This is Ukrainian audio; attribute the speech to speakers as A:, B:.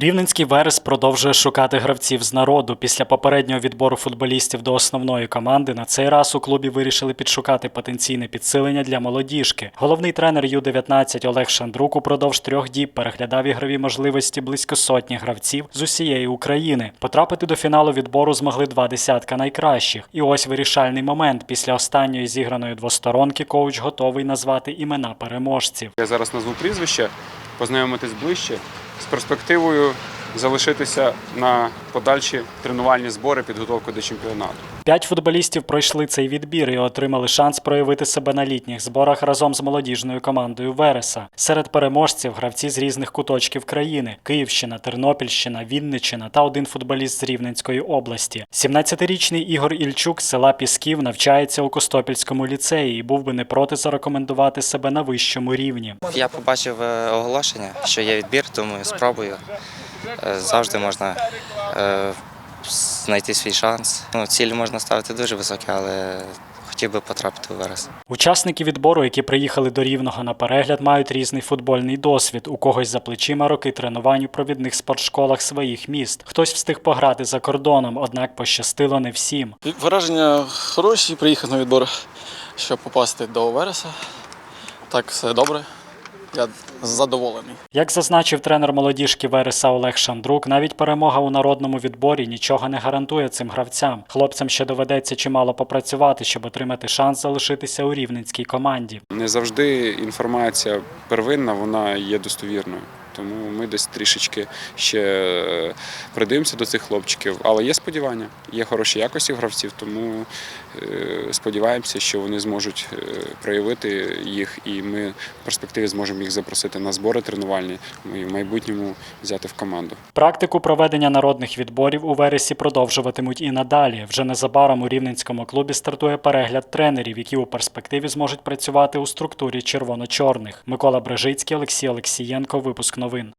A: Рівненський Верес продовжує шукати гравців з народу. Після попереднього відбору футболістів до основної команди на цей раз у клубі вирішили підшукати потенційне підсилення для молодіжки. Головний тренер Ю-19 Олег Шандрук упродовж трьох діб переглядав ігрові можливості близько сотні гравців з усієї України. Потрапити до фіналу відбору змогли два десятка найкращих. І ось вирішальний момент. Після останньої зіграної двосторонки коуч готовий назвати імена переможців.
B: Я зараз назву прізвище, познайомитись ближче з перспективою залишитися на подальші тренувальні збори, підготовку до чемпіонату.
A: П'ять футболістів пройшли цей відбір і отримали шанс проявити себе на літніх зборах разом з молодіжною командою Вереса. Серед переможців гравці з різних куточків країни: Київщина, Тернопільщина, Вінниччина та один футболіст з Рівненської області. 17-річний Ігор Ільчук з села Пісків навчається у Костопільському ліцеї і був би не проти зарекомендувати себе на вищому рівні.
C: Я побачив е, оголошення, що є відбір, думаю, спробую. Е, Завжди можна е, знайти свій шанс. Ну, цілі можна ставити дуже високі, але хотів би потрапити у Верес.
A: Учасники відбору, які приїхали до Рівного на перегляд, мають різний футбольний досвід. У когось за плечима роки тренувань у провідних спортшколах своїх міст. Хтось встиг пограти за кордоном, однак пощастило не всім.
D: Враження хороші, приїхав на відбор, щоб попасти до Вереса. Так, все добре. Я задоволений.
A: Як зазначив тренер молодіжки Вереса Олег Шандрук, навіть перемога у народному відборі нічого не гарантує цим гравцям. Хлопцям ще доведеться чимало попрацювати, щоб отримати шанс залишитися у рівненській команді.
B: Не завжди інформація первинна, вона є достовірною. Тому ми десь трішечки ще е, придивимося до цих хлопчиків. Але є сподівання, є хороші якості гравців, тому е, сподіваємося, що вони зможуть е, проявити їх, і ми в перспективі зможемо їх запросити на збори тренувальні і в майбутньому взяти в команду.
A: Практику проведення народних відборів у вересі продовжуватимуть і надалі. Вже незабаром у рівненському клубі стартує перегляд тренерів, які у перспективі зможуть працювати у структурі червоно-чорних. Микола Брежицький, Олексій Олексієнко. Випуск новин.